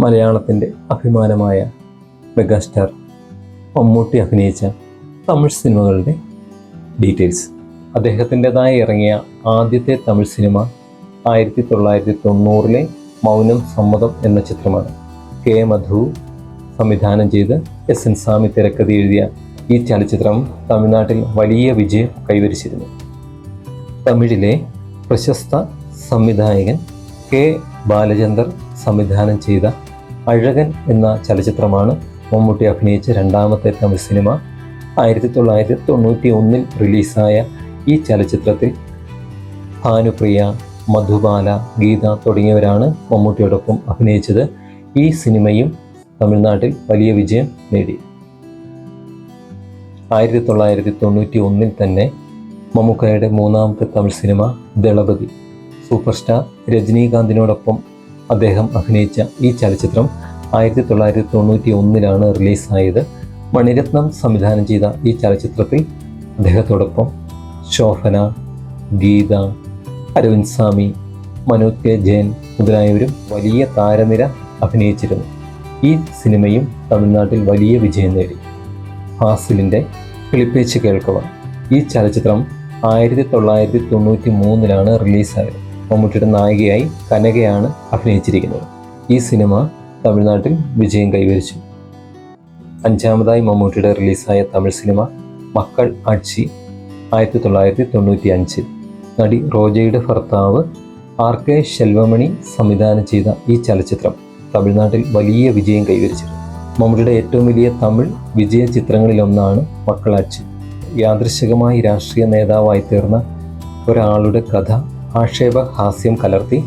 മലയാളത്തിന്റെ അഭിമാനമായ മെഗാസ്റ്റാർ മമ്മൂട്ടി അഭിനയിച്ച തമിഴ് സിനിമകളുടെ ഡീറ്റെയിൽസ്. അദ്ദേഹത്തിന്റെതായി ഇറങ്ങിയ ആദ്യത്തെ തമിഴ് സിനിമ ആയിരത്തി തൊള്ളായിരത്തി തൊണ്ണൂറിലെ മൗനം സമ്മതം എന്ന ചിത്രമാണ് കെ. മധു സംവിധാനം ചെയ്ത് എസ്. എൻ. സ്വാമി തിരക്കഥ എഴുതിയ ഈ ചലച്ചിത്രം തമിഴ്നാട്ടിൽ വലിയ വിജയം കൈവരിച്ചിരുന്നു. തമിഴിലെ പ്രശസ്ത സംവിധായകൻ കെ. ബാലചന്ദർ സംവിധാനം ചെയ്ത അഴകൻ എന്ന ചലച്ചിത്രമാണ് മമ്മൂട്ടി അഭിനയിച്ച രണ്ടാമത്തെ തമിഴ് സിനിമ. ആയിരത്തി തൊള്ളായിരത്തി തൊണ്ണൂറ്റി ഒന്നിൽ റിലീസായ ഈ ചലച്ചിത്രത്തിൽ ഭാനുപ്രിയ മധുബാല ഗീത തുടങ്ങിയവരാണ് മമ്മൂട്ടിയോടൊപ്പം അഭിനയിച്ചത്. ഈ സിനിമയും തമിഴ്നാട്ടിൽ വലിയ വിജയം നേടി. ആയിരത്തി തൊള്ളായിരത്തി തൊണ്ണൂറ്റി ഒന്നിൽ തന്നെ മമ്മൂക്കയുടെ മൂന്നാമത്തെ Tamil cinema Thalapathi super star രജനീകാന്തിനോടൊപ്പം അദ്ദേഹം അഭിനയിച്ച ഈ ചലച്ചിത്രം ആയിരത്തി തൊള്ളായിരത്തി തൊണ്ണൂറ്റി ഒന്നിലാണ് റിലീസായത്. മണിരത്നം സംവിധാനം ചെയ്ത ഈ ചലച്ചിത്രത്തിൽ അദ്ദേഹത്തോടൊപ്പം ശോഭന ഗീത അരവിന്ദ് സ്വാമി മനോജ് കെ ജയൻ മുതലായവരും വലിയ താരനിര അഭിനയിച്ചിരുന്നു. ഈ സിനിമയും തമിഴ്നാട്ടിൽ വലിയ വിജയം നേടി. ഫാസിലിന്റെ കിളിപ്പേച്ച് കേൾക്കുക. ഈ ചലച്ചിത്രം ആയിരത്തി തൊള്ളായിരത്തി തൊണ്ണൂറ്റി മൂന്നിലാണ് റിലീസായത്. മമ്മൂട്ടിയുടെ നായികയായി കനകയാണ് അഭിനയിച്ചിരിക്കുന്നത്. ഈ സിനിമ തമിഴ്നാട്ടിൽ വിജയം കൈവരിച്ചു. അഞ്ചാമതായി മമ്മൂട്ടിയുടെ റിലീസായ തമിഴ് സിനിമ മക്കൾ അച്ചി ആയിരത്തി തൊള്ളായിരത്തി തൊണ്ണൂറ്റി അഞ്ചിൽ നടി റോജയുടെ ഭർത്താവ് ആർ കെ ശെൽവമണി സംവിധാനം ചെയ്ത ഈ ചലച്ചിത്രം തമിഴ്നാട്ടിൽ വലിയ വിജയം കൈവരിച്ചിരുന്നു. മമ്മൂട്ടിയുടെ ഏറ്റവും വലിയ തമിഴ് വിജയ ചിത്രങ്ങളിലൊന്നാണ് മക്കളാച്ചി യാദൃശികമായി രാഷ്ട്രീയ നേതാവായി തീർന്ന ഒരാളുടെ കഥ ആക്ഷേപ ഹാസ്യം കലർത്തി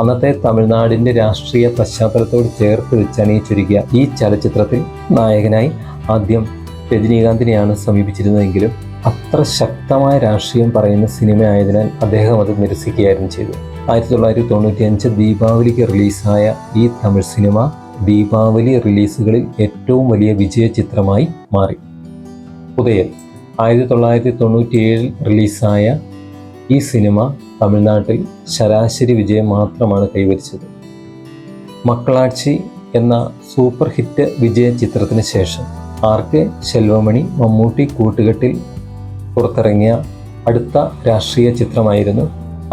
അന്നത്തെ തമിഴ്നാടിന്റെ രാഷ്ട്രീയ പശ്ചാത്തലത്തോട് ചേർത്ത് വെച്ചണിയിച്ചൊരുക്കിയ ഈ ചലച്ചിത്രത്തിൽ നായകനായി ആദ്യം രജനീകാന്തിനെയാണ് സമീപിച്ചിരുന്നതെങ്കിലും അത്ര ശക്തമായ രാഷ്ട്രീയം പറയുന്ന സിനിമ ആയതിനാൽ അദ്ദേഹം അത് നിരസിക്കുകയായിരുന്നു ചെയ്തു ആയിരത്തി തൊള്ളായിരത്തി തൊണ്ണൂറ്റി അഞ്ച് ദീപാവലിക്ക് റിലീസായ ഈ തമിഴ് സിനിമ ദീപാവലി റിലീസുകളിൽ ഏറ്റവും വലിയ വിജയ ചിത്രമായി മാറി. ഉദയൻ ആയിരത്തി തൊള്ളായിരത്തി തൊണ്ണൂറ്റി ഏഴിൽ റിലീസായ ഈ സിനിമ തമിഴ്നാട്ടിൽ ശരാശരി വിജയം മാത്രമാണ് കൈവരിച്ചത്. മക്കളാക്ഷി എന്ന സൂപ്പർ ഹിറ്റ് വിജയ ചിത്രത്തിന് ശേഷം ആർ കെ ശെൽവമണി മമ്മൂട്ടി കൂട്ടുകെട്ടിൽ പുറത്തിറങ്ങിയ അടുത്ത രാഷ്ട്രീയ ചിത്രമായിരുന്നു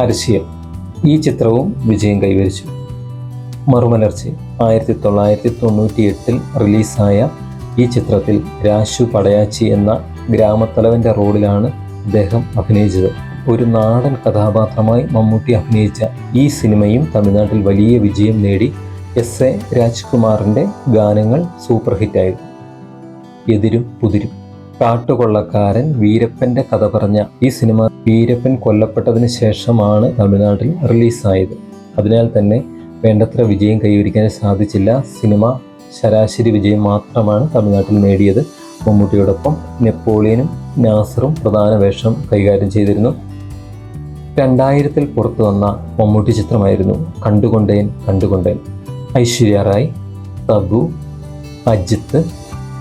അരശിയം. ഈ ചിത്രവും വിജയം കൈവരിച്ചു. മറുമലർച്ചി ആയിരത്തി തൊള്ളായിരത്തി തൊണ്ണൂറ്റി എട്ടിൽ റിലീസായ ഈ ചിത്രത്തിൽ രാശു പടയാച്ചി എന്ന ഗ്രാമത്തലവന്റെ റോളിലാണ് അദ്ദേഹം അഭിനയിച്ചത്. ഒരു നാടൻ കഥാപാത്രമായി മമ്മൂട്ടി അഭിനയിച്ച ഈ സിനിമയും തമിഴ്നാട്ടിൽ വലിയ വിജയം നേടി എസ് എ രാജ്കുമാറിന്റെ ഗാനങ്ങൾ സൂപ്പർ ഹിറ്റായിരുന്നു എതിരും പുതിരും. കാട്ടുകൊള്ളക്കാരൻ വീരപ്പന്റെ കഥ പറഞ്ഞ ഈ സിനിമ വീരപ്പൻ കൊല്ലപ്പെട്ടതിന് ശേഷമാണ് തമിഴ്നാട്ടിൽ റിലീസായത്. അതിനാൽ തന്നെ വേണ്ടത്ര വിജയം കൈവരിക്കാൻ സാധിച്ചില്ല. സിനിമ ശരാശരി വിജയം മാത്രമാണ് തമിഴ്നാട്ടിൽ നേടിയത്. മമ്മൂട്ടിയോടൊപ്പം നെപ്പോളിയനും നാസറും പ്രധാന വേഷം കൈകാര്യം ചെയ്തിരുന്നു. രണ്ടായിരത്തിൽ പുറത്തു വന്ന മമ്മൂട്ടി ചിത്രമായിരുന്നു കണ്ടുകൊണ്ടേൻ കണ്ടുകൊണ്ടേൻ. ഐശ്വര്യ റായ് തബു അജിത്ത്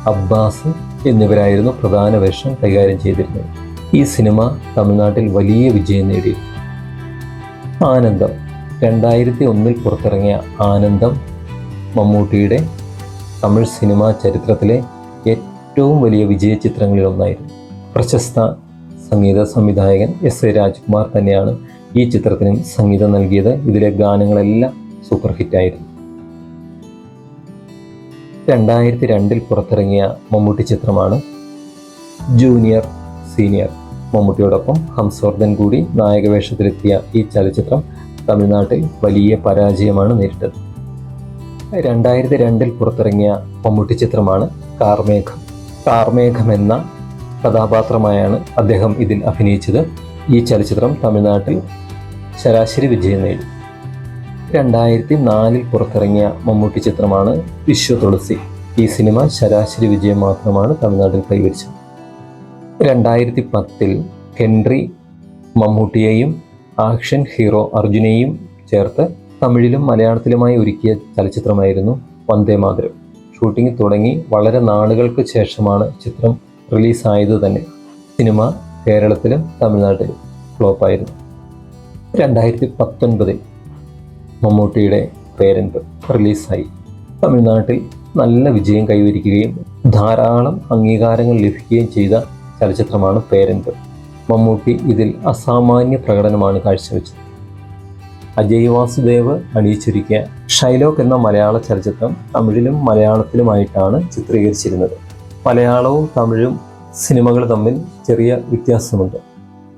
അബ്ബാസ് എന്നിവരായിരുന്നു പ്രധാന വേഷം കൈകാര്യം ചെയ്തിരുന്നത്. ഈ സിനിമ തമിഴ്നാട്ടിൽ വലിയ വിജയം നേടി. ആനന്ദം. രണ്ടായിരത്തി ഒന്നിൽ പുറത്തിറങ്ങിയ ആനന്ദം മമ്മൂട്ടിയുടെ തമിഴ് സിനിമാ ചരിത്രത്തിലെ ഏറ്റവും വലിയ വിജയ ചിത്രങ്ങളിൽ ഒന്നായിരുന്നു പ്രശസ്ത സംഗീത സംവിധായകൻ എസ് എ രാജ്കുമാർ തന്നെയാണ് ഈ ചിത്രത്തിനും സംഗീതം നൽകിയത്. ഇതിലെ ഗാനങ്ങളെല്ലാം സൂപ്പർ ഹിറ്റായിരുന്നു. രണ്ടായിരത്തി രണ്ടിൽ പുറത്തിറങ്ങിയ മമ്മൂട്ടി ചിത്രമാണ് ജൂനിയർ സീനിയർ. മമ്മൂട്ടിയോടൊപ്പം ഹംസവർദ്ധൻ കൂടി നായകവേഷത്തിലെത്തിയ ഈ ചലച്ചിത്രം തമിഴ്നാട്ടിൽ വലിയ പരാജയമാണ് നേരിട്ടത്. രണ്ടായിരത്തി രണ്ടിൽ പുറത്തിറങ്ങിയ മമ്മൂട്ടി ചിത്രമാണ് കാർമേഘം. കാർമേഘം എന്ന കഥാപാത്രമായാണ് അദ്ദേഹം ഇതിൽ അഭിനയിച്ചത്. ഈ ചലച്ചിത്രം തമിഴ്നാട്ടിൽ ശരാശരി വിജയം നേടി. രണ്ടായിരത്തി നാലിൽ പുറത്തിറങ്ങിയ മമ്മൂട്ടി ചിത്രമാണ് വിശ്വ തുളസി. ഈ സിനിമ ശരാശരി വിജയം മാത്രമാണ് തമിഴ്നാട്ടിൽ കൈവരിച്ചത്. രണ്ടായിരത്തി പത്തിൽ ഹെൻറി മമ്മൂട്ടിയെയും ആക്ഷൻ ഹീറോ അർജുനെയും ചേർത്ത് തമിഴിലും മലയാളത്തിലുമായി ഒരുക്കിയ ചലച്ചിത്രമായിരുന്നു വന്ദേ മാതരം. ഷൂട്ടിംഗ് തുടങ്ങി വളരെ നാളുകൾക്ക് ശേഷമാണ് ചിത്രം റിലീസായത് തന്നെ സിനിമ കേരളത്തിലും തമിഴ്നാട്ടിലും ഫ്ലോപ്പായിരുന്നു. രണ്ടായിരത്തി പത്തൊൻപതിൽ മമ്മൂട്ടിയുടെ പേരന്റ് റിലീസായി. തമിഴ്നാട്ടിൽ നല്ല വിജയം കൈവരിക്കുകയും ധാരാളം അംഗീകാരങ്ങൾ ലഭിക്കുകയും ചെയ്ത ചലച്ചിത്രമാണ് പേരന്റ് മമ്മൂട്ടി ഇതിൽ അസാമാന്യ പ്രകടനമാണ് കാഴ്ചവെച്ചത്. അജയ് വാസുദേവ് അണിയിച്ചൊരുക്കിയ ഷൈലോക്ക് എന്ന മലയാള ചലച്ചിത്രം തമിഴിലും മലയാളത്തിലുമായിട്ടാണ് ചിത്രീകരിച്ചിരുന്നത്. മലയാളവും തമിഴും സിനിമകൾ തമ്മിൽ ചെറിയ വ്യത്യാസമുണ്ട്.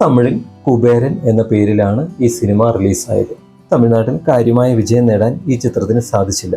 തമിഴിൽ കുബേരൻ എന്ന പേരിലാണ് ഈ സിനിമ റിലീസായത്. തമിഴ്നാട്ടിൽ കാര്യമായ വിജയം നേടാൻ ഈ ചിത്രത്തിന് സാധിച്ചില്ല.